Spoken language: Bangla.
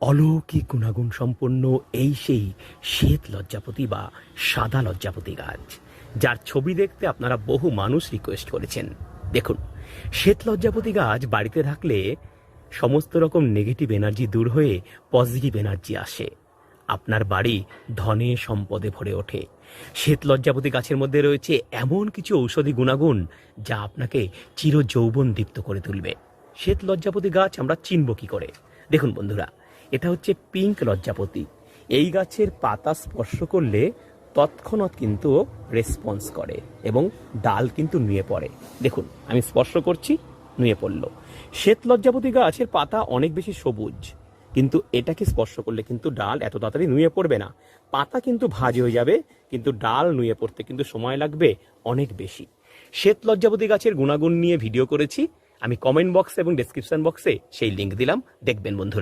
অলৌকিক গুণাগুণ সম্পন্ন এই সেই শ্বেত লজ্জাপতি বা সাদা লজ্জাপতি গাছ, যার ছবি দেখতে আপনারা বহু মানুষ রিকোয়েস্ট করেছেন। দেখুন, শ্বেত লজ্জাপতি গাছ বাড়িতে থাকলে সমস্ত রকম নেগেটিভ এনার্জি দূর হয়ে পজিটিভ এনার্জি আসে। আপনার বাড়ি ধনে সম্পদে ভরে ওঠে। শ্বেত লজ্জাপতি গাছের মধ্যে রয়েছে এমন কিছু ঔষধি গুণাগুণ যা আপনাকে চির যৌবন দীপ্ত করে তুলবে। শ্বেত লজ্জাপতি গাছ আমরা চিনব কি করে? দেখুন বন্ধুরা এটা হচ্ছে পিঙ্ক লজ্জাপতি। এই গাছের পাতা স্পর্শ করলে তৎক্ষণাৎ কিন্তু রেসপন্স করে এবং ডাল কিন্তু নুয়ে পড়ে। দেখুন, আমি স্পর্শ করছি, নুয়ে পড়ল। শ্বেত লজ্জাপতি গাছের পাতা অনেক বেশি সবুজ, কিন্তু এটাকে স্পর্শ করলে কিন্তু ডাল এত তাড়াতাড়ি নুয়ে পড়বে না। পাতা কিন্তু ভাজ হয়ে যাবে, কিন্তু ডাল নুয়ে পড়তে কিন্তু সময় লাগবে অনেক বেশি। শ্বেত লজ্জাপতি গাছের গুণাগুণ নিয়ে ভিডিও করেছি। আমি কমেন্ট বক্স এবং ডেসক্রিপশন বক্সে সেই লিঙ্ক দিলাম, দেখবেন বন্ধুরা।